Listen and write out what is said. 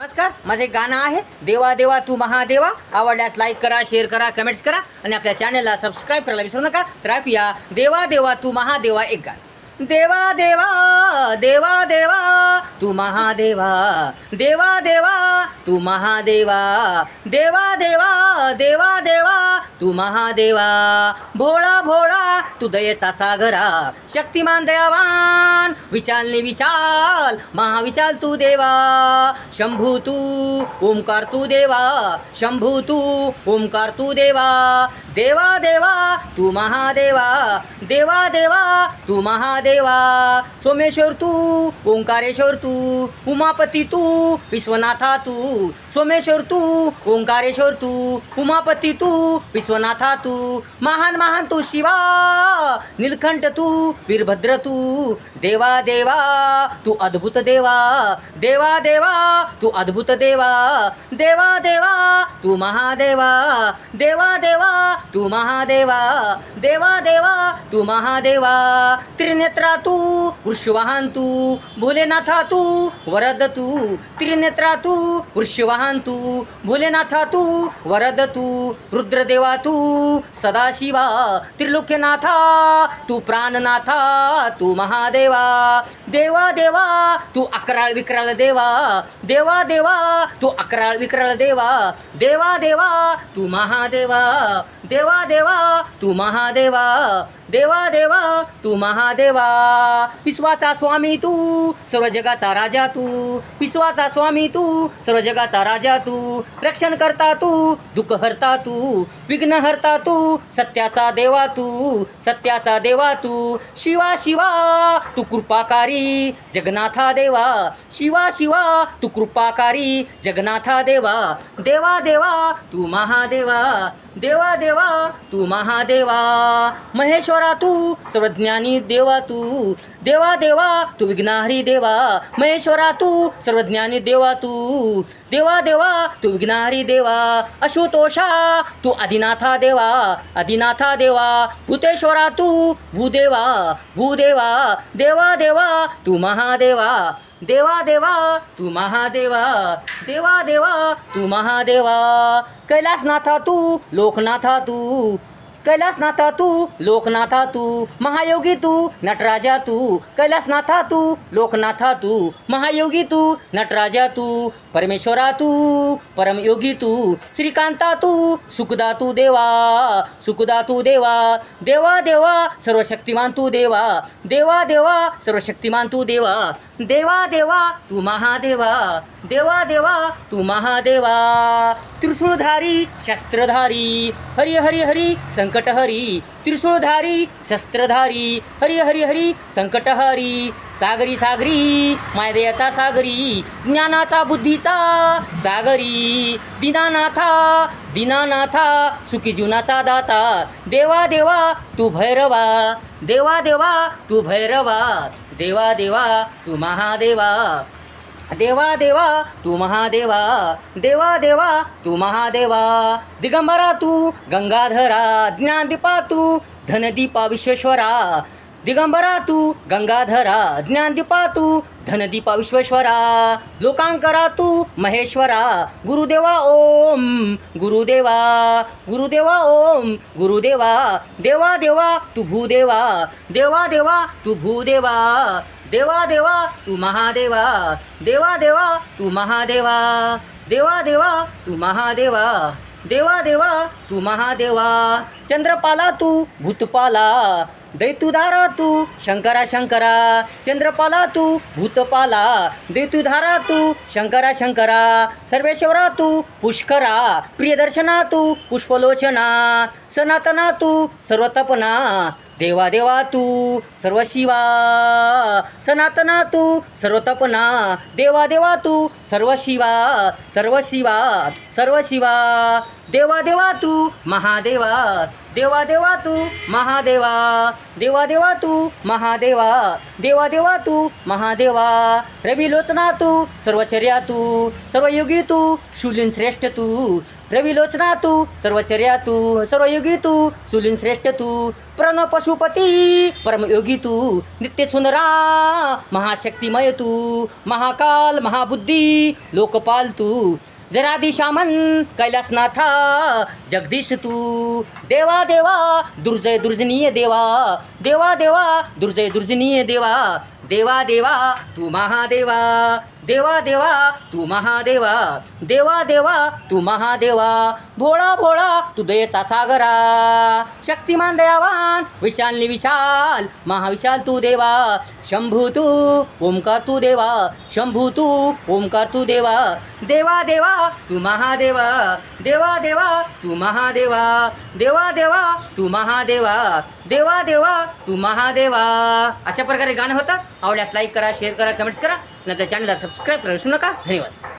नमस्कार माझं एक गाणं आहे देवा देवा तू महादेवा. आवडल्यास लाईक करा शेअर करा कमेंट्स करा आणि आपल्या चॅनलला सबस्क्राईब करायला विसरू नका. तर ऐकूया देवा देवा तू महादेवा एक गाणं. देवा देवा देवा देवा तू महादेवा. देवा देवा तू महादेवा. देवा देवा देवा देवा तू महादेवा भोळा भोळा तू दयेचा सागरा शक्तिमान दयावान विशाल नि विशाल महाविशाल तू देवा शंभू तू ओंकार तू देवा शंभू तू ओंकार तू देवा देवा देवा तू महादेवा देवा देवा तू महादेवा सोमेश्वर तू ओंकारेश्वर तू उमापती तू विश्वनाथा तू सोमेश्वर तू ओंकारेश्वर तू उमापती तू विश्वनाथा तू महान महान तू शिवा नीलकंठ तू वीरभद्र तू देवा देवा तू अद्भुत देवा देवा देवा तू अद्भुत देवा देवा देवा तू महादेवा देवा देवा तू महादेवा देवा देवा तू महादेवा त्रिनेत्रा तू वृषवाहन तू भोलेनाथा तू वरद तू त्रिनेत्रा तू वृषवाहन तू भोलेनाथा तू वरद तू रुद्रदेवा तू सदाशिवा त्रिलोक्यनाथा तू प्राणनाथा तू महादेवा देवा देवा तू अकराळ विकराळ देवा देवा देवा तू अकराळ विकराळ देवा देवा देवा तू महादेवा देवा देवा तू महादेवा. देवा देवा तू महादेवा. विश्वाचा स्वामी तू सर्व जगाचा राजा तू. विश्वाचा स्वामी तू सर्व जगाचा राजा तू. रक्षण करता तू दुःख हरता तू. विघ्न हरता तू सत्याचा देवा तू. सत्याचा देवा तू. शिवा शिवा तू कृपाकारी जगन्नाथा देवा. शिवा शिवा तू कृपाकारी जगन्नाथा देवा. देवा देवा तू महादेवा. देवा देवा तू महादेवा महेश्वरा तू सर्वज्ञानी देवा तू देवा देवा तू विघ्नहरी देवा महेश्वरा तू सर्वज्ञानी देवा तू देवा देवा तू विघ्नहरी देवा अशुतोषा तू आदिनाथा देवा आदिनाथा देवा भूतेश्वरा तू भूदेवा भूदेवा देवा देवा तू महादेवा देवा देवा तू महादेवा देवा देवा तू महादेवा. कैलासनाथा तू लोकनाथा तू कैलासनाथा तू लोकनाथा तू महायोगी तू नटराजा तू कैलासनाथा तू लोकनाथा तू महायोगी तू नटराजा तू परमेश्वरा तू परमयोगी तू श्रीकांता तू सुखदा तू देवा सुखदा तू देवा देवा देवा सर्वशक्तिमान तू देवा देवा देवा सर्वशक्तिमान तू देवा देवा देवा तू महादेवा देवा देवा तू महादेवा. त्रिशूळधारी शस्त्रधारी. हरी हरी हरी संकटहरी. त्रिशूळधारी शस्त्रधारी. हरी हरी हरी संकटहरी. सागरी सागरी मायदेयाचा सागरी. ज्ञानाचा बुद्धीचा सागरी. दिनानाथा दिनानाथा सुखी जीवनाचा दाता. देवा देवा तू भैरवा. देवा देवा तू भैरवा. देवा देवा तू महादेवा. देवा देवा तू महादेवा. देवा देवा तू महादेवा. दिगंबरा तू गंगाधरा ज्ञानदीपा तू धनदीपा विश्वेश्वरा. दिगंबरा तू गंगाधरा ज्ञानदीपा तू धनदीपा विश्वेश्वरा लोकांकरा तू महेश्वरा गुरुदेवा ओम गुरुदेवा गुरुदेवा ओम गुरुदेवा देवा देवा तू भूदेवा देवा देवा तू भूदेवा देवा देवा तू महादेवा देवा देवा तू महादेवा देवा देवा तू महादेवा देवा देवा तू महादेवा चंद्रपाला तू भूतपाला. दैतुधारा तू शंकरा शंकरा. चंद्रपाला तू भूतपाला. दैतुधारा तू शंकरा शंकरा. सर्वेश्वरा तू पुष्करा. प्रियदर्शना तू पुष्पलोचना. सनातना तू सर्वतपना. देवा देवा तू सर्वशिवा. सनातना तू सर्वतपना. देवा देवा तू सर्वशिवा. सर्वशिवा सर्वशिवा. देवा देवा तू महादेवा. देवा देवा तू महादेवा देवा देवा तू महादेवा देवा देवा तू महादेवा. रवी लोचना तू सर्वचर्या तू सर्वयुगी तू शूलिन श्रेष्ठ तू. रवी लोचना तू सर्वचर्या तू सर्वयुगी तू सुलिन श्रेष्ठ तू. प्रण पशुपती परमयोगी तू. नित्य सुनरा महाशक्तिमय तू. महाकाल महाबुद्धी लोकपाल तू. जनादिशामन कैलासनाथा जगदीश तू. देवा देवा दुर्जय दुर्जनीय देवा. देवा देवा दुर्जय दुर्जनीय देवा. देवा देवा तू महादेवा. देवा देवा तू महादेवा. देवा देवा तू महादेवा. भोळा भोळा तू दयेचा सागरा. शक्तिमान दयावान विशाल विशाल महाविशाल तू देवा. शंभू तू ओंकार तू देवा. शंभू तू ओंकार तू देवा. देवा देवा तू महादेवा. देवा देवा तू महादेवा. देवा देवा तू महादेवा. देवा देवा तू महादेवा. अशा प्रकारे गाणं होतं. आवडल्यास लाईक करा शेअर करा कमेंट्स करा. नंतर चॅनलला सबस्क्राईब करा विसरू नका. धन्यवाद.